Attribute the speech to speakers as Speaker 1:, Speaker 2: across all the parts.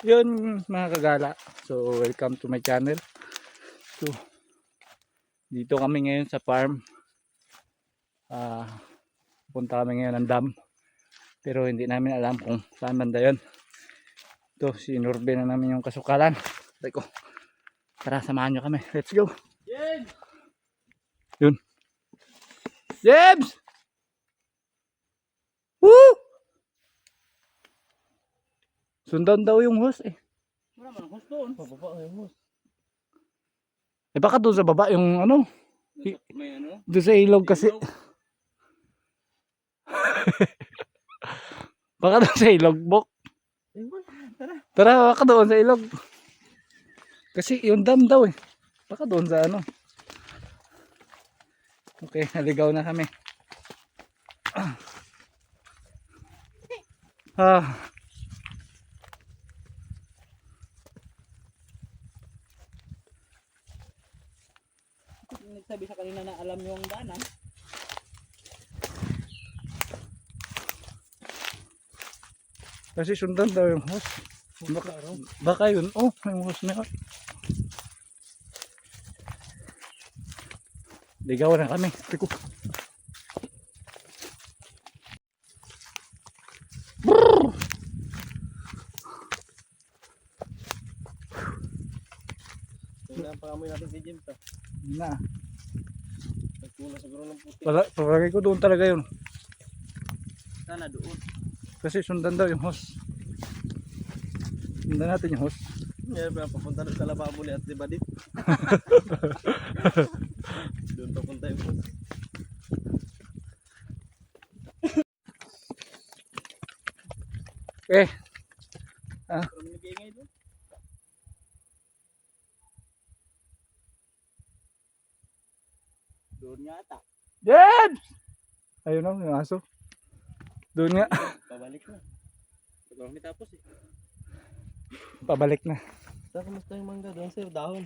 Speaker 1: Yun mga kagala. So welcome to my channel. So dito kami ngayon sa farm. Ah, punta kami ngayon ng dam. Pero hindi namin alam kung saan banda yun. Ito, sinurbe na namin yung kasukalan. Sabi ko, tara samahan nyo kami. Let's go.
Speaker 2: James!
Speaker 1: Yun. James! Woo! Sundan daw yung host eh.
Speaker 2: Wala man, host doon. Pababa kayo host.
Speaker 1: Eh baka doon sa baba yung ano,
Speaker 2: May ano?
Speaker 1: doon sa ilog kasi.
Speaker 2: Ilog.
Speaker 1: Baka doon sa ilog, bok.
Speaker 2: Tara.
Speaker 1: Tara, baka doon sa ilog. Kasi yung dam daw eh. Baka doon sa ano. Okay, naligaw na kami. Ah.
Speaker 2: Nagsabi sa kanina na alam ang daanan.
Speaker 1: Kasi sundan daw yung host. Baka, baka yun. Oh, yung host na yun. Ligaw na kami. Tiko.
Speaker 2: Tingnan pa kami natin si ah.
Speaker 1: Yun Na.
Speaker 2: Nagkula siguro ng puti.
Speaker 1: Pala, palagay ko doon talaga yun.
Speaker 2: Sana doon.
Speaker 1: Kasi sundan daw yung host. Sundan natin yung host.
Speaker 2: Ngayon pa papunta doon sa lababo ni Ate Badit. doon papunta yung host.
Speaker 1: Eh,
Speaker 2: Pero may nag-iingay doon. Doon yata.
Speaker 1: James! Ayun na, yung aso. Doon nga.
Speaker 2: Pabalik na. Siguro kami tapos eh.
Speaker 1: Pabalik na.
Speaker 2: Saan kamusta yung mangga doon sir? Dahon.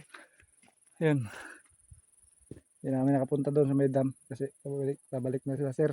Speaker 1: Yun. Hindi namin nakapunta doon sa may dam kasi pabalik, pabalik na sila sir.